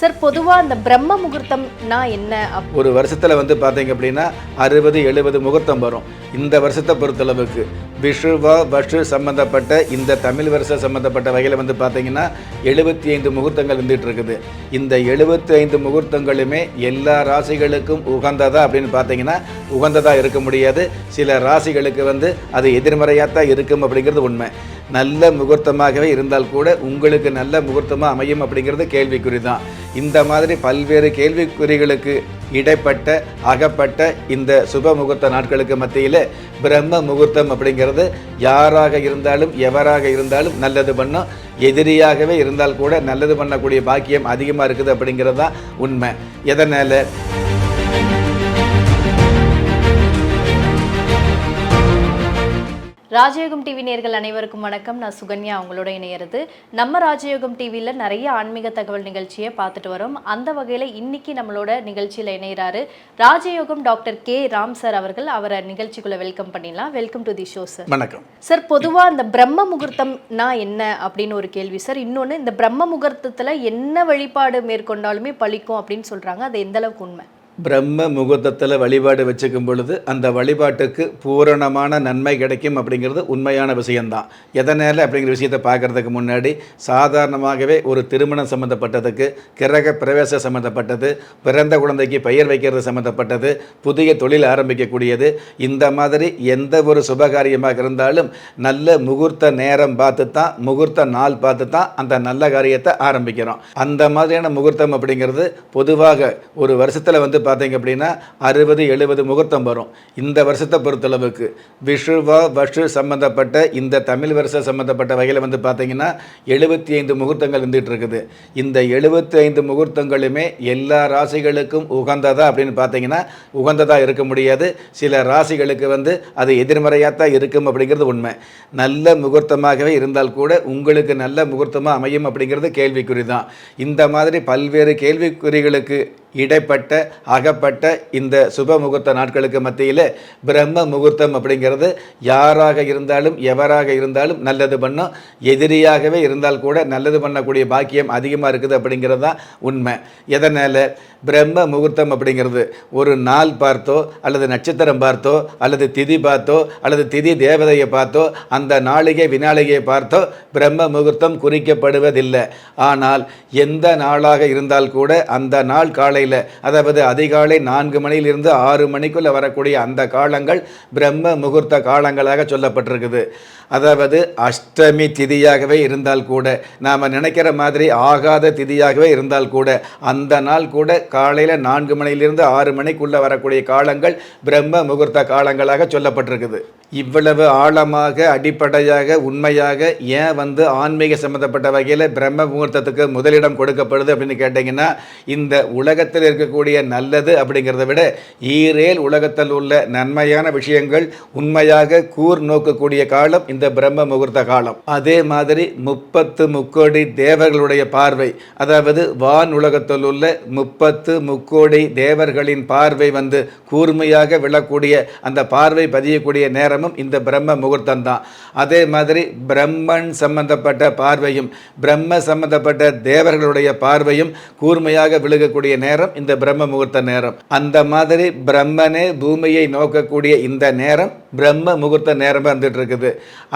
Sir பொதுவாக அந்த பிரம்ம முகூர்த்தம்னா என்ன? ஒரு வருஷத்தில் வந்து பார்த்தீங்க அப்படின்னா அறுபது எழுபது முகூர்த்தம் வரும். இந்த வருஷத்தை பொறுத்தளவுக்கு விஷுவா வஷு சம்மந்தப்பட்ட இந்த தமிழ் வருஷம் சம்மந்தப்பட்ட வகையில் வந்து பார்த்தீங்கன்னா எழுபத்தி ஐந்து முகூர்த்தங்கள் இருந்துகிட்டு இருக்குது. இந்த எழுபத்தி ஐந்து முகூர்த்தங்களுமே எல்லா ராசிகளுக்கும் உகந்ததா அப்படின்னு பார்த்தீங்கன்னா உகந்ததாக இருக்க முடியாது. சில ராசிகளுக்கு வந்து அது எதிர்மறையாக தான் இருக்கும் அப்படிங்கிறது உண்மை. நல்ல முகூர்த்தமாகவே இருந்தால் கூட உங்களுக்கு நல்ல முகூர்த்தமாக அமையும் அப்படிங்கிறது கேள்விக்குறி தான் இந்த மாதிரி பல்வேறு கேள்விக்குறிகளுக்கு இடைப்பட்ட அகப்பட்ட இந்த சுப முகூர்த்த நாட்களுக்கு மத்தியில் பிரம்ம முகூர்த்தம் அப்படிங்கிறது யாராக இருந்தாலும் எவராக இருந்தாலும் நல்லது பண்ணும். எதிரியாகவே இருந்தால் கூட நல்லது பண்ணக்கூடிய பாக்கியம் அதிகமாக இருக்குது அப்படிங்கிறது தான் உண்மை. எதனால்? ராஜயோகம் டிவி நேர்கள் அனைவருக்கும் வணக்கம். நான் சுகன்யா அவங்களோட இணையிறது. நம்ம ராஜயோகம் டிவியில் நிறைய ஆன்மீக தகவல் நிகழ்ச்சியை பார்த்துட்டு வரோம். அந்த வகையில் இன்னைக்கு நம்மளோட நிகழ்ச்சியில் இணைகிறாரு ராஜயோகம் டாக்டர் கே. ராம் சார் அவர்கள். அவரை நிகழ்ச்சிக்குள்ள வெல்கம் பண்ணிடலாம். Welcome to the show sir. வணக்கம். சார் பொதுவா இந்த பிரம்ம முகூர்த்தம்னா என்ன அப்படின்னு ஒரு கேள்வி சார். இன்னொன்று இந்த பிரம்ம முகூர்த்தத்துல என்ன வழிபாடு மேற்கொண்டாலுமே பலிக்கும் அப்படின்னு சொல்றாங்க. அது எந்த அளவுக்கு உண்மை? பிரம்ம முகூர்த்தத்தில் வழிபாடு வச்சுக்கும் பொழுது அந்த வழிபாட்டுக்கு பூரணமான நன்மை கிடைக்கும் அப்படிங்கிறது உண்மையான விஷயம்தான். எதனால் அப்படிங்கிற விஷயத்தை பார்க்கறதுக்கு முன்னாடி சாதாரணமாகவே ஒரு திருமணம் சம்மந்தப்பட்டதுக்கு கிரக பிரவேசம் சம்மந்தப்பட்டது பிறந்த குழந்தைக்கு பெயர் வைக்கிறது சம்மந்தப்பட்டது புதிய தொழில் ஆரம்பிக்கக்கூடியது இந்த மாதிரி எந்த ஒரு சுபகாரியமாக இருந்தாலும் நல்ல முகூர்த்த நேரம் பார்த்து தான் முகூர்த்த நாள் பார்த்து தான் அந்த நல்ல காரியத்தை ஆரம்பிக்கிறோம். அந்த மாதிரியான முகூர்த்தம் அப்படிங்கிறது பொதுவாக ஒரு வருஷத்தில் வந்து பார்த்தீங்க அப்படின்னா அறுபது எழுபது முகூர்த்தம் வரும். இந்த வருஷத்தை பொறுத்தளவுக்கு. விஷுவ வஷு சம்மந்தப்பட்ட இந்த தமிழ் வருஷம் சம்மந்தப்பட்ட வகையில் வந்து பார்த்தீங்கன்னா எழுபத்தி ஐந்து முகூர்த்தங்கள் இருந்துகிட்டு இருக்குது. இந்த எழுபத்தி ஐந்து முகூர்த்தங்களுமே எல்லா ராசிகளுக்கும் உகந்ததா அப்படின்னு பார்த்தீங்கன்னா உகந்ததாக இருக்க முடியாது. சில ராசிகளுக்கு வந்து அது எதிர்மறையாக தான் இருக்கும் அப்படிங்கிறது உண்மை. நல்ல முகூர்த்தமாகவே இருந்தால் கூட உங்களுக்கு நல்ல முகூர்த்தமாக அமையும் அப்படிங்கிறது கேள்விக்குறி தான் இந்த மாதிரி பல்வேறு கேள்விக்குறிகளுக்கு இடைப்பட்ட அகப்பட்ட இந்த சுப முகூர்த்த நாட்களுக்கு மத்தியில் பிரம்ம முகூர்த்தம் அப்படிங்கிறது யாராக இருந்தாலும் எவராக இருந்தாலும் நல்லது பண்ணும். எதிரியாகவே இருந்தால் கூட நல்லது பண்ணக்கூடிய பாக்கியம் அதிகமாக இருக்குது அப்படிங்கிறது தான் உண்மை. எதனால்? பிரம்ம முகூர்த்தம் அப்படிங்கிறது ஒரு நாள் பார்த்தோ அல்லது நட்சத்திரம் பார்த்தோ அல்லது திதி பார்த்தோ அல்லது திதி தேவதையை பார்த்தோ அந்த நாளிகை வினாளிகையை பார்த்தோ பிரம்ம முகூர்த்தம் குறிக்கப்படுவதில்லை. ஆனால் எந்த நாளாக இருந்தால் கூட அந்த நாள் காலை காலையில் அதாவது அதிகாலை நான்கு மணியிலிருந்து ஆறு மணிக்குள்ளே வரக்கூடிய அந்த காலங்கள் பிரம்ம முகூர்த்த காலங்களாக சொல்லப்பட்டிருக்குது. அதாவது அஷ்டமி திதியாகவே இருந்தால் கூட நாம் நினைக்கிற மாதிரி ஆகாத திதியாகவே இருந்தால் கூட அந்த நாள் கூட காலையில் நான்கு மணியிலிருந்து ஆறு மணிக்குள்ளே வரக்கூடிய காலங்கள் பிரம்ம முகூர்த்த காலங்களாக சொல்லப்பட்டிருக்குது. இவ்வளவு ஆழமாக அடிப்படையாக உண்மையாக ஏன் வந்து ஆன்மீக சம்மந்தப்பட்ட வகையில் பிரம்ம முகூர்த்தத்துக்கு முதலிடம் கொடுக்கப்படுது அப்படின்னு கேட்டிங்கன்னா இந்த உலக உலகத்தில் இருக்கக்கூடிய நல்லது அப்படிங்கிறத விட ஈரேல் உலகத்தில் உள்ள நன்மையான விஷயங்கள் உண்மையாக கூர் நோக்கக்கூடிய காலம் இந்த பிரம்ம முகூர்த்த காலம். அதே மாதிரி முப்பத்து முக்கோடி தேவர்களுடைய பார்வை அதாவது வான் உலகத்தில் உள்ள முப்பத்து முக்கோடி தேவர்களின் பார்வை வந்து கூர்மையாக விழக்கூடிய அந்த பார்வை பதியக்கூடிய நேரமும் இந்த பிரம்ம முகூர்த்தம் தான் அதே மாதிரி பிரம்மன் சம்பந்தப்பட்ட பார்வையும் பிரம்ம சம்பந்தப்பட்ட தேவர்களுடைய பார்வையும் கூர்மையாக விழுகக்கூடிய நேரம் இந்த பிரம்ம முகூர்த்த நேரம். அந்த மாதிரி பிரம்மனே பூமியை நோக்கக்கூடிய இந்த நேரம் பிரம்ம முகூர்த்த நேரமாக வந்துட்டு இருக்குது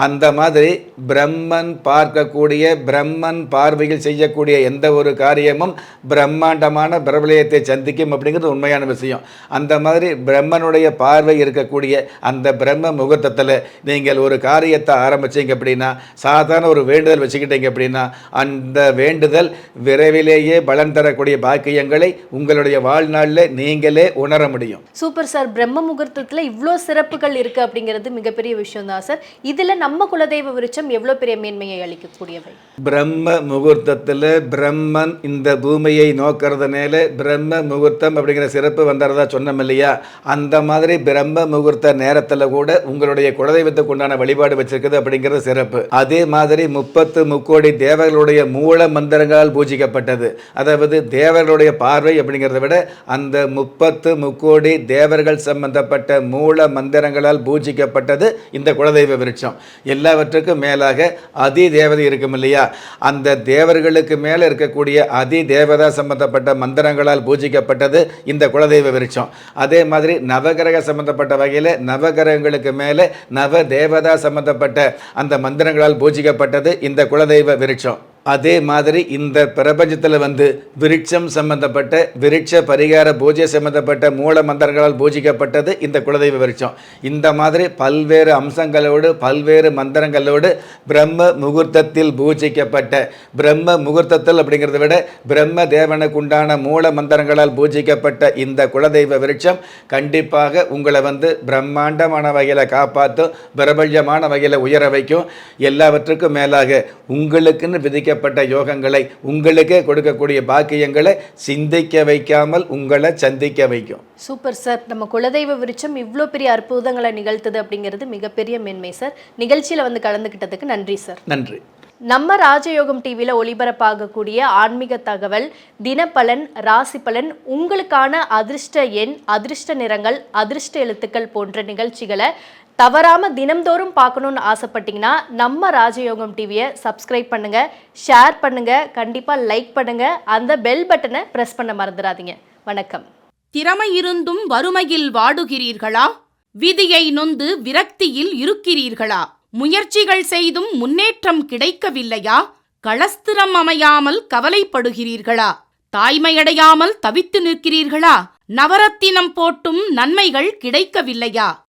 அந்த மாதிரி பிரம்மன் பார்க்கக்கூடிய பிரம்மன் பார்வையில் செய்யக்கூடிய எந்த ஒரு காரியமும் பிரம்மாண்டமான பிரபலயத்தை சந்திக்கும் அப்படிங்கிறது உண்மையான விஷயம். அந்த மாதிரி பிரம்மனுடைய பார்வை இருக்கக்கூடிய அந்த பிரம்ம முகூர்த்தத்தில் நீங்கள் ஒரு காரியத்தை ஆரம்பிச்சீங்க அப்படின்னா சாதாரண ஒரு வேண்டுதல் வச்சுக்கிட்டீங்க அப்படின்னா அந்த வேண்டுதல் விரைவிலேயே பலன் தரக்கூடிய பாக்கியங்களை உங்களுடைய வாழ்நாளில் நீங்களே உணர முடியும். Super sir. பிரம்ம முகூர்த்தத்துல இவ்வளோ சிறப்புகள் இருக்கு அப்படிங்கிறது மிகப்பெரிய விஷயம் தான் சார். இதுல நம்ம குலதெய்வ விருட்சம் எவ்வளோ பெரிய மேன்மையை அளிக்கக்கூடியவை? பிரம்ம முகூர்த்தத்தில் பிரம்மன் இந்த பூமியை நோக்கிறதுனால பிரம்ம முகூர்த்தம் அப்படிங்கிற சிறப்பு வந்துடுறதா சொன்னோம் இல்லையா? அந்த மாதிரி பிரம்ம முகூர்த்த நேரத்தில் கூட உங்களுடைய குலதெய்வத்துக்கு உண்டான வழிபாடு வச்சிருக்குது அப்படிங்கிறது சிறப்பு. அதே மாதிரி முப்பத்து முக்கோடி தேவர்களுடைய மூல மந்திரங்களால் பூஜிக்கப்பட்டது. அதாவது தேவர்களுடைய பார்வை அப்படிங்கிறத விட அந்த முப்பத்து முக்கோடி தேவர்கள் சம்பந்தப்பட்ட மூல மந்திரங்களால் பூஜிக்கப்பட்டது இந்த குலதெய்வ விருட்சம். எல்லாவற்றுக்கும் மேலாக அதி தேவதை இருக்கும் இல்லையா? அந்த தேவர்களுக்கு மேலே இருக்கக்கூடிய அதி தேவதா சம்பந்தப்பட்ட மந்திரங்களால் பூஜிக்கப்பட்டது இந்த குலதெய்வ விருட்சம். அதே மாதிரி நவகிரக சம்பந்தப்பட்ட வகையில் நவகிரகங்களுக்கு மேலே நவ தேவதா சம்பந்தப்பட்ட அந்த மந்திரங்களால் பூஜிக்கப்பட்டது இந்த குலதெய்வ விருட்சம். அதே மாதிரி இந்த பிரபஞ்சத்தில் வந்து விருட்சம் சம்பந்தப்பட்ட விருட்ச பரிகார பூஜை சம்பந்தப்பட்ட மூல மந்திரங்களால் பூஜிக்கப்பட்டது இந்த குலதெய்வ விருட்சம். இந்த மாதிரி பல்வேறு அம்சங்களோடு பல்வேறு மந்திரங்களோடு பிரம்ம முகூர்த்தத்தில் பூஜிக்கப்பட்ட பிரம்ம முகூர்த்தத்தில் அப்படிங்கிறத விட பிரம்ம தேவனுக்கு உண்டான மூல மந்திரங்களால் பூஜிக்கப்பட்ட இந்த குலதெய்வ விருட்சம் கண்டிப்பாக உங்களை வந்து பிரம்மாண்டமான வகையில் காப்பாற்றும் பிரபஞ்சமான வகையில் உயர வைக்கும். எல்லாவற்றுக்கும் மேலாக உங்களுக்குன்னு விதிக்கப்பட்ட யோகங்களை உங்களுக்கே கொடுக்கக்கூடிய பாக்கியங்களை சிந்திக்க வைக்காமல் உங்களை சந்திக்க வைக்கும். சூப்பர் சார் நம்ம குலதெய்வ விருட்சம் இவ்வளோ பெரிய அற்புதங்களை நிகழ்த்துது அப்படிங்கிறது மிகப்பெரிய மேன்மை சார் நிகழ்ச்சியில் வந்து கலந்துக்கிட்டதுக்கு நன்றி சார் நன்றி. நம்ம ராஜயோகம் டிவியில் ஒளிபரப்பாகக்கூடிய ஆன்மீக தகவல் தினப்பலன் ராசி பலன் உங்களுக்கான அதிர்ஷ்ட எண் அதிர்ஷ்ட நிறங்கள் அதிர்ஷ்ட எழுத்துக்கள் போன்ற நிகழ்ச்சிகளை தவறாமல் தினம்தோறும் பார்க்கணும்னு ஆசைப்பட்டீங்கன்னா நம்ம ராஜயோகம் டிவியை சப்ஸ்கிரைப் பண்ணுங்க ஷேர் பண்ணுங்க கண்டிப்பாக லைக் பண்ணுங்க அந்த பெல் பட்டனை பிரஸ் பண்ண மறந்துடாதீங்க. வணக்கம். திறமை இருந்தும் வறுமையில் வாடுகிறீர்களா? விதியை நொந்து விரக்தியில் இருக்கிறீர்களா? முயற்சிகள் செய்தும் முன்னேற்றம் கிடைக்கவில்லையா? களஸ்திரம் அமையாமல் கவலைப்படுகிறீர்களா? தாய்மையடையாமல் தவித்து நிற்கிறீர்களா? நவரத்தினம் போட்டும் நன்மைகள் கிடைக்கவில்லையா?